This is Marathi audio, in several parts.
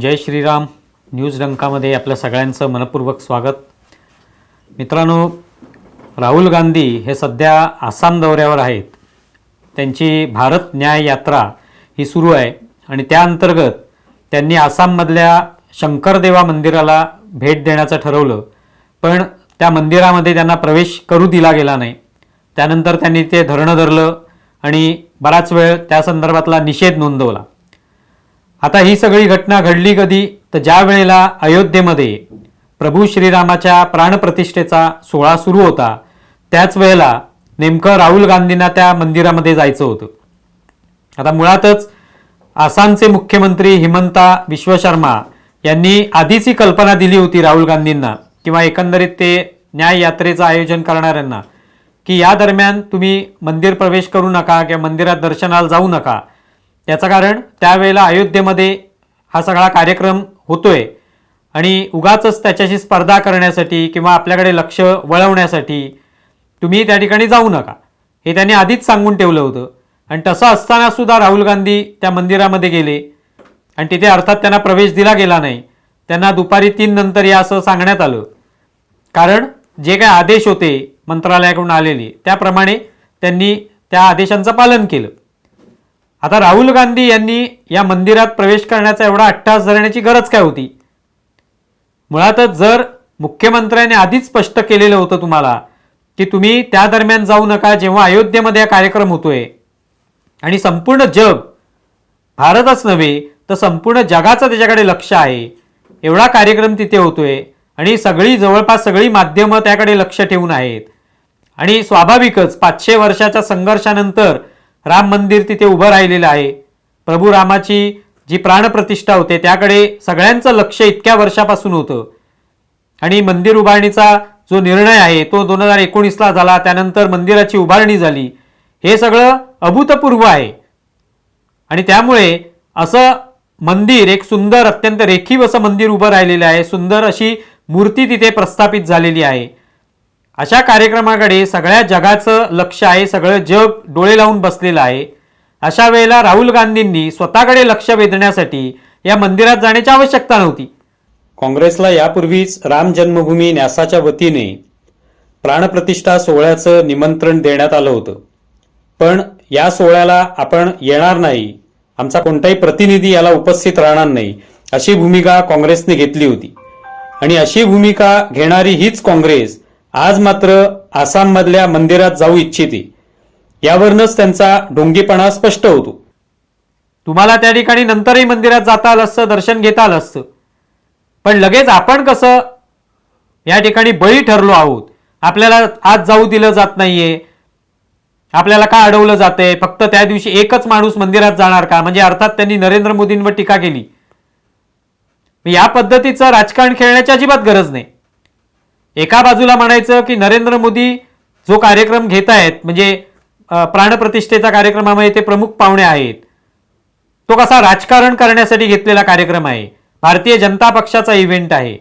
जय श्रीराम. न्यूज डंकामध्ये आपल्या सगळ्यांचं मनपूर्वक स्वागत. मित्रांनो राहुल गांधी हे सध्या आसाम दौऱ्यावर आहेत. त्यांची भारत न्याय यात्रा ही सुरू आहे आणि त्या अंतर्गत त्यांनी आसाममधल्या शंकरदेवा मंदिराला भेट देण्याचं ठरवलं. पण त्या मंदिरामध्ये त्यांना प्रवेश करू दिला गेला नाही. त्यानंतर त्यांनी ते धरणं धरलं आणि बराच वेळ त्या संदर्भातला निषेध नोंदवला. आता ही सगळी घटना घडली कधी? तर ज्या वेळेला अयोध्येमध्ये प्रभू श्रीरामाच्या प्राणप्रतिष्ठेचा सोहळा सुरू होता त्याच वेळेला नेमकं राहुल गांधींना त्या मंदिरामध्ये जायचं होतं. आता मुळातच आसामचे मुख्यमंत्री हिमंता विश्व शर्मा यांनी आधीच ही कल्पना दिली होती राहुल गांधींना किंवा एकंदरीत ते न्याय यात्रेचं आयोजन करणाऱ्यांना की या दरम्यान तुम्ही मंदिर प्रवेश करू नका किंवा मंदिरात दर्शनाला जाऊ नका. याचं कारण त्यावेळेला अयोध्येमध्ये हा सगळा कार्यक्रम होतोय. आणि उगाच त्याच्याशी स्पर्धा करण्यासाठी किंवा आपल्याकडे लक्ष वळवण्यासाठी तुम्ही त्या ठिकाणी जाऊ नका. हे त्यांनी आधीच सांगून ठेवलं होतं. आणि तसं असताना सुद्धा राहुल गांधी त्या मंदिरामध्ये गेले. आणि तिथे अर्थात त्यांना प्रवेश दिला गेला नाही. त्यांना दुपारी तीन नंतर या असं सांगण्यात आलं. कारण जे काही आदेश होते मंत्रालयाकडून आलेले त्याप्रमाणे त्यांनी त्या आदेशांचं पालन केलं. आता राहुल गांधी यांनी या मंदिरात प्रवेश करण्याचा एवढा अट्टास धरण्याची गरज काय होती? मुळातच जर मुख्यमंत्र्याने आधीच स्पष्ट केलेलं होतं तुम्हाला की तुम्ही त्या दरम्यान जाऊ नका जेव्हा अयोध्येमध्ये हा कार्यक्रम होतोय. आणि संपूर्ण जग भारतच नव्हे तर संपूर्ण जगाचं त्याच्याकडे लक्ष आहे. एवढा कार्यक्रम तिथे होतोय आणि सगळी जवळपास सगळी माध्यमं त्याकडे लक्ष ठेवून आहेत. आणि स्वाभाविकच पाचशे वर्षाच्या संघर्षानंतर राम मंदिर तिथे उभं राहिलेलं आहे. प्रभू रामाची जी प्राणप्रतिष्ठा होते त्याकडे सगळ्यांचं लक्ष इतक्या वर्षापासून होतं. आणि मंदिर उभारणीचा जो निर्णय आहे तो दोन हजार एकोणीसला झाला त्यानंतर मंदिराची उभारणी झाली. हे सगळं अभूतपूर्व आहे. आणि त्यामुळे असं मंदिर एक सुंदर अत्यंत रेखीव असं मंदिर उभं राहिलेलं आहे. सुंदर अशी मूर्ती तिथे प्रस्थापित झालेली आहे. अशा कार्यक्रमाकडे सगळ्या जगाचं लक्ष आहे सगळं जग डोळे लावून बसलेलं आहे. अशा वेळेला राहुल गांधींनी स्वतःकडे लक्ष वेधण्यासाठी या मंदिरात जाण्याची आवश्यकता नव्हती. काँग्रेसला यापूर्वीच राम जन्मभूमी न्यासाच्या वतीने प्राणप्रतिष्ठा सोहळ्याचं निमंत्रण देण्यात आलं होतं. पण या सोहळ्याला आपण येणार नाही. आमचा कोणताही प्रतिनिधी याला उपस्थित राहणार नाही अशी भूमिका काँग्रेसने घेतली होती. आणि अशी भूमिका घेणारी हीच काँग्रेस आज मात्र आसाममधल्या मंदिरात जाऊ इच्छिते. यावरूनच त्यांचा ढोंगीपणा स्पष्ट होतो. तुम्हाला त्या ठिकाणी नंतरही मंदिरात जाता आलं असतं दर्शन घेता आलं असतं पण लगेच आपण कसं? या ठिकाणी बळी ठरलो आहोत. आपल्याला आज जाऊ दिलं जात नाहीये. आपल्याला का अडवलं जातंय? फक्त त्या दिवशी एकच माणूस मंदिरात जाणार का? म्हणजे अर्थात त्यांनी नरेंद्र मोदींवर टीका केली. या पद्धतीचं राजकारण खेळण्याची अजिबात गरज नाही. एका बाजूला म्हणायचं की नरेंद्र मोदी जो कार्यक्रम घेत आहेत म्हणजे प्राणप्रतिष्ठेचा कार्यक्रमामध्ये ते प्रमुख पाहुणे आहेत तो कसा राजकारण करण्यासाठी घेतलेला कार्यक्रम आहे. भारतीय जनता पक्षाचा इव्हेंट आहे.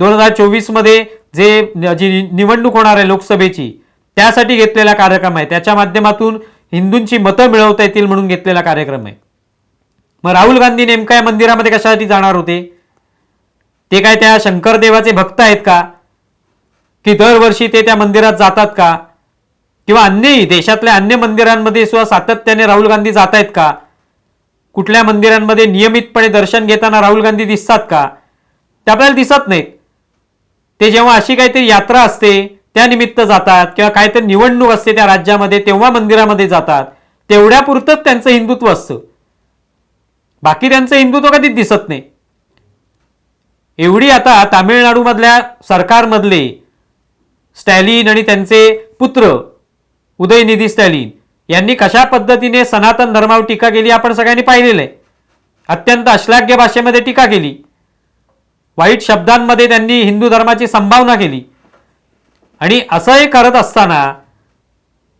दोन हजार चोवीसमध्ये जे जी निवडणूक होणार आहे लोकसभेची त्यासाठी घेतलेला कार्यक्रम आहे. त्याच्या माध्यमातून हिंदूंची मतं मिळवता येतील म्हणून घेतलेला कार्यक्रम आहे. मग राहुल गांधी नेमका या मंदिरामध्ये कशासाठी जाणार होते? ते काय त्या शंकरदेवाचे भक्त आहेत का? की दरवर्षी ते त्या मंदिरात जातात का? किंवा अन्यही देशातल्या अन्य मंदिरांमध्ये सुद्धा सातत्याने राहुल गांधी जात आहेत का? कुठल्या मंदिरांमध्ये नियमितपणे दर्शन घेताना राहुल गांधी दिसतात का? ते आपल्याला दिसत नाहीत. ते जेव्हा अशी काहीतरी यात्रा असते त्यानिमित्त जातात किंवा काहीतरी निवडणूक असते त्या राज्यामध्ये तेव्हा मंदिरामध्ये जातात. तेवढ्यापुरतंच त्यांचं हिंदुत्व असतं. बाकी त्यांचं हिंदुत्व कधीच दिसत नाही. एवढी आता तामिळनाडूमधल्या सरकारमधले स्टॅलिन आणि त्यांचे पुत्र उदयनिधी स्टॅलिन यांनी कशा पद्धतीने सनातन धर्मावर टीका केली आपण सगळ्यांनी पाहिलेलं आहे. अत्यंत अश्लाघ्य भाषेमध्ये टीका केली. वाईट शब्दांमध्ये त्यांनी हिंदू धर्माची संभावना केली. आणि असंही करत असताना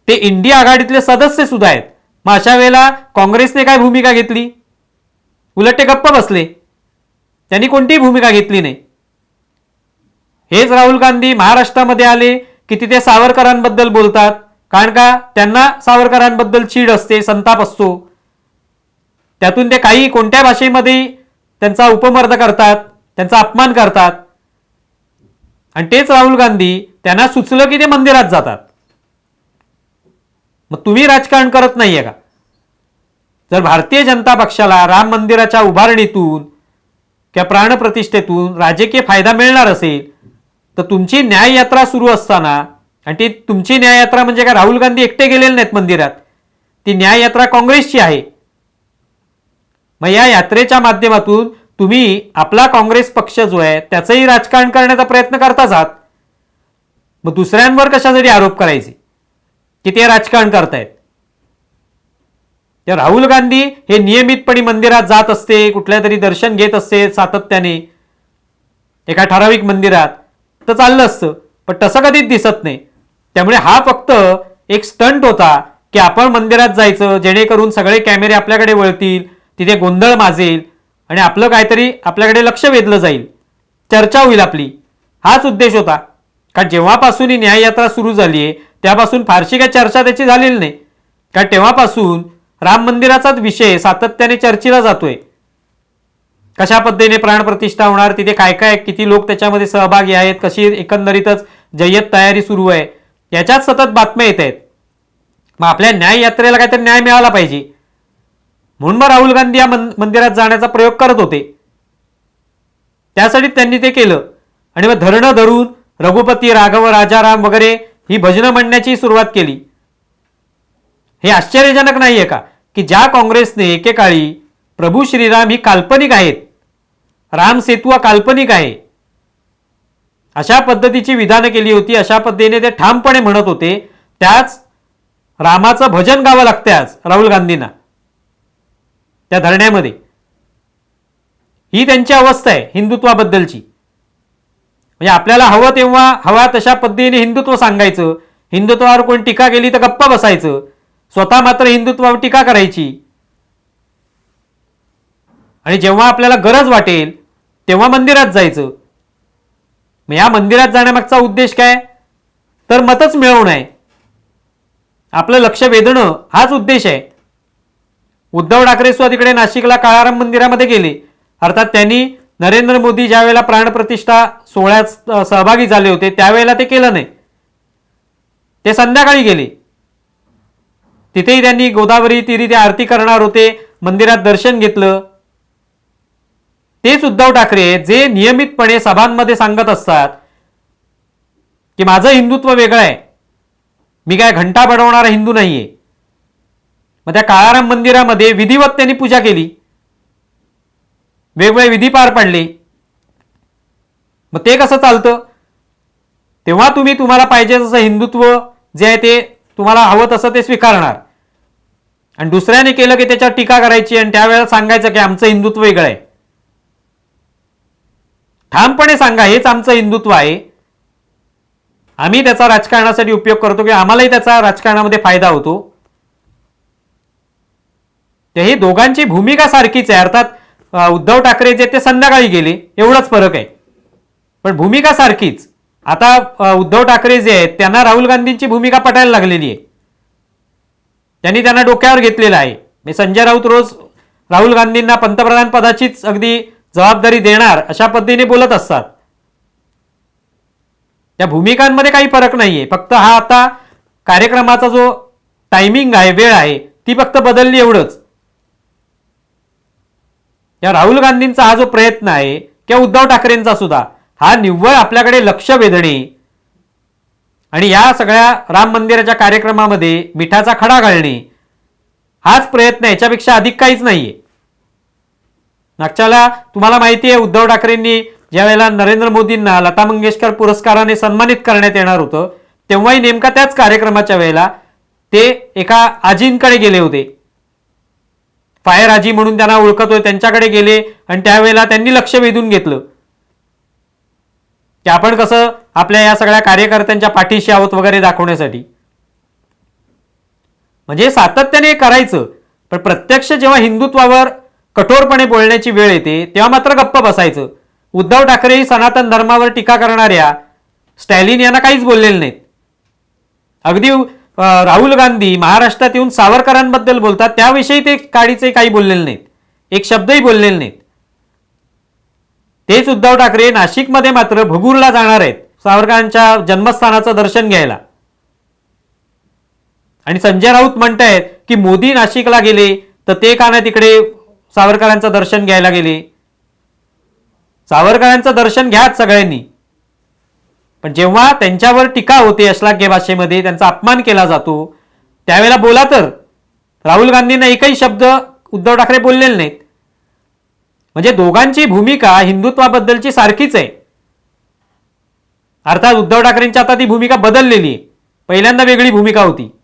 ते इंडिया आघाडीतले सदस्य सुद्धा आहेत. मग अशा वेळेला काँग्रेसने काय भूमिका घेतली? उलट ते गप्प बसले. त्यांनी कोणतीही भूमिका घेतली नाही. हेच राहुल गांधी महाराष्ट्रामध्ये आले की तिथे सावरकरांबद्दल बोलतात. कारण का? त्यांना सावरकरांबद्दल चीड असते संताप असतो. त्यातून ते काही कोणत्या भाषेमध्ये त्यांचा उपमर्द करतात त्यांचा अपमान करतात. आणि तेच राहुल गांधी त्यांना सुचलं की ते मंदिरात जातात. मग तुम्ही राजकारण करत नाहीये का? जर भारतीय जनता पक्षाला राम मंदिराच्या उभारणीतून किंवा प्राणप्रतिष्ठेतून राजकीय फायदा मिळणार असेल तर तुमची न्याययात्रा सुरू असताना आणि ती तुमची न्याययात्रा म्हणजे काय? राहुल गांधी एकटे गेलेले नाहीत मंदिरात. ती न्याययात्रा काँग्रेसची आहे. मग या यात्रेच्या माध्यमातून तुम्ही आपला काँग्रेस पक्ष जो आहे त्याचंही राजकारण करण्याचा प्रयत्न करताच आहात. मग दुसऱ्यांवर कशासाठी आरोप करायचे? की ते राजकारण करतायत? त्या राहुल गांधी हे नियमितपणे मंदिरात जात असते कुठल्या तरी दर्शन घेत असते सातत्याने. एका ठराविक मंदिरात. तर चाललं असतं. पण तसं कधीच दिसत नाही. त्यामुळे हा फक्त एक स्टंट होता की आपण मंदिरात जायचं जेणेकरून सगळे कॅमेरे आपल्याकडे वळतील तिथे गोंधळ माजेल आणि आपलं काहीतरी आपल्याकडे लक्ष वेधलं जाईल. चर्चा होईल आपली. हाच उद्देश होता. कारण जेव्हापासून ही न्याययात्रा सुरू झाली आहे त्यापासून फारशी काही चर्चा त्याची झालेली नाही. कारण तेव्हापासून राम मंदिराचाच विषय सातत्याने चर्चेला जातोय. कशा पद्धतीने प्राणप्रतिष्ठा होणार तिथे काय काय किती लोक त्याच्यामध्ये सहभागी आहेत कशी एकंदरीतच जय्यत तयारी सुरू आहे याच्यात सतत बातम्या येत आहेत. मग आपल्या न्याय यात्रेला काहीतरी न्याय मिळाला पाहिजे. म्हणून मग राहुल गांधी या मंदिरात जाण्याचा प्रयोग करत होते. त्यासाठी त्यांनी ते केलं. आणि मग धरणं धरून रघुपती राघव राजाराम वगैरे ही भजनं म्हणण्याची सुरुवात केली. हे आश्चर्यजनक नाहीये का? की ज्या काँग्रेसने एकेकाळी प्रभू श्रीराम ही काल्पनिक आहेत राम सेतू हा काल्पनिक आहे. अशा पद्धतीची विधानं केली होती अशा पद्धतीने ते ठामपणे म्हणत होते. त्याच रामाचं भजन गावं लागते आज राहुल गांधींना. त्या धरण्यामध्ये. ही त्यांची अवस्था आहे हिंदुत्वाबद्दलची. म्हणजे आपल्याला हवं तेव्हा हवा तशा पद्धतीने हिंदुत्व सांगायचं. हिंदुत्वावर कोण टीका केली तर गप्पा बसायचं. स्वतः मात्र हिंदुत्वावर टीका करायची. आणि जेव्हा आपल्याला गरज वाटेल तेव्हा मंदिरात जायचं. मग या मंदिरात जाण्यामागचा उद्देश काय? तर मतच मिळवणं आहे आपलं लक्ष वेधणं हाच उद्देश आहे. उद्धव ठाकरे सुद्धा तिकडे नाशिकला काळाराम मंदिरामध्ये गेले. अर्थात त्यांनी नरेंद्र मोदी ज्यावेळेला प्राणप्रतिष्ठा सोहळ्यात सहभागी झाले होते त्यावेळेला ते केलं नाही. ते संध्याकाळी गेले. तिथेही त्यांनी गोदावरी तिरी ते आरती करणार होते. मंदिरात दर्शन घेतलं. तेच उद्धव ठाकरे जे नियमितपणे सभांमध्ये सांगत असतात की माझं हिंदुत्व वेगळं आहे. मी काय घंटा बडवणारा हिंदू नाहीये. मग त्या काळाराम मंदिरामध्ये विधिवत त्यांनी पूजा केली. वेगवेगळे विधी पार पाडले. मग ते कसं चालतं? तेव्हा तुम्ही तुम्हाला पाहिजे तसं हिंदुत्व जे आहे ते तुम्हाला हवं तसं ते स्वीकारणार. आणि दुसऱ्याने केलं की त्याच्यावर टीका करायची आणि त्यावेळेला सांगायचं की आमचं हिंदुत्व वेगळं आहे. ठामपणे सांगा हेच आमचं हिंदुत्व आहे. आम्ही त्याचा राजकारणासाठी उपयोग करतो की आम्हालाही त्याचा राजकारणामध्ये फायदा होतो. तर ही दोघांची भूमिका सारखीच आहे. अर्थात उद्धव ठाकरे जे ते संध्याकाळी गेले. एवढाच फरक आहे. पण भूमिका सारखीच. आता उद्धव ठाकरे जे आहेत त्यांना राहुल गांधींची भूमिका पटायला लागलेली आहे. त्यांनी त्यांना डोक्यावर घेतलेलं आहे. मी संजय राऊत रोज राहुल गांधींना पंतप्रधान पदाचीच अगदी जबाबदारी देणार अशा पद्धतीने बोलत असतात. त्या भूमिकांमध्ये काही फरक नाहीये. फक्त हा आता कार्यक्रमाचा जो टायमिंग आहे वेळ आहे ती फक्त बदलली एवढंच. या राहुल गांधींचा हा जो प्रयत्न आहे किंवा उद्धव ठाकरेंचा सुद्धा हा निव्वळ आपल्याकडे लक्ष वेधणे आणि या सगळ्या राम मंदिराच्या कार्यक्रमामध्ये मिठाचा खडा घालणे हाच प्रयत्न याच्यापेक्षा अधिक काहीच नाहीये. मागच्याला तुम्हाला माहिती आहे उद्धव ठाकरेंनी ज्यावेळेला नरेंद्र मोदींना लता मंगेशकर पुरस्काराने सन्मानित करण्यात येणार होतं तेव्हाही नेमका त्याच कार्यक्रमाच्या वेळेला ते एका आजींकडे गेले होते. फायर आजी म्हणून त्यांना ओळखतोय त्यांच्याकडे गेले आणि त्यावेळेला त्यांनी लक्ष वेधून घेतलं. की आपण कसं आपल्या या सगळ्या कार्यकर्त्यांच्या पाठीशी आहोत वगैरे दाखवण्यासाठी. म्हणजे सातत्याने हे करायचं पण प्रत्यक्ष जेव्हा हिंदुत्वावर कठोरपणे बोलण्याची वेळ येते तेव्हा मात्र गप्प बसायचं. उद्धव ठाकरे ही सनातन धर्मावर टीका करणाऱ्या स्टॅलिन यांना काहीच बोललेले नाहीत. अगदी राहुल गांधी महाराष्ट्रात येऊन सावरकरांबद्दल बोलतात त्याविषयी ते काळीचे काही बोललेले नाहीत. एक शब्दही बोललेले नाहीत. तेच उद्धव ठाकरे नाशिकमध्ये मात्र भगूरला जाणार आहेत सावरकरांच्या जन्मस्थानाचं दर्शन घ्यायला. आणि संजय राऊत म्हणतायत की मोदी नाशिकला गेले तर ते का नाही तिकडे सावरकरांचं दर्शन घ्यायला गेले. सावरकरांचं दर्शन घ्याच सगळ्यांनी. पण जेव्हा त्यांच्यावर टीका होते अश्लाघ्य भाषेमध्ये त्यांचा अपमान केला जातो त्यावेळेला बोला तर. राहुल गांधींना एकही शब्द उद्धव ठाकरे बोललेले नाहीत. म्हणजे दोघांची भूमिका हिंदुत्वाबद्दलची सारखीच आहे. अर्थात उद्धव ठाकरेंची आता ती भूमिका बदललेली आहे. पहिल्यांदा वेगळी भूमिका होती.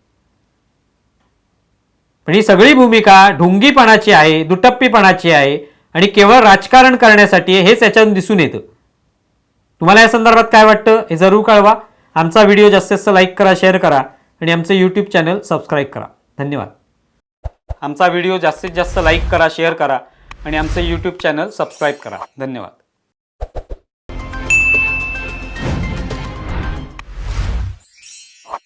पण ही सगळी भूमिका ढोंगीपणाची आहे दुटप्पीपणाची आहे आणि केवळ राजकारण करण्यासाठी हेच याच्यातून दिसून येतं. तुम्हाला या संदर्भात काय वाटतं हे जरूर कळवा. आमचा व्हिडिओ जास्तीत जास्त लाईक करा शेअर करा आणि आमचं यूट्यूब चॅनल सबस्क्राईब करा. धन्यवाद. आमचा व्हिडिओ जास्तीत जास्त लाईक करा शेअर करा आणि आमचं यूट्यूब चॅनल सबस्क्राईब करा. धन्यवाद.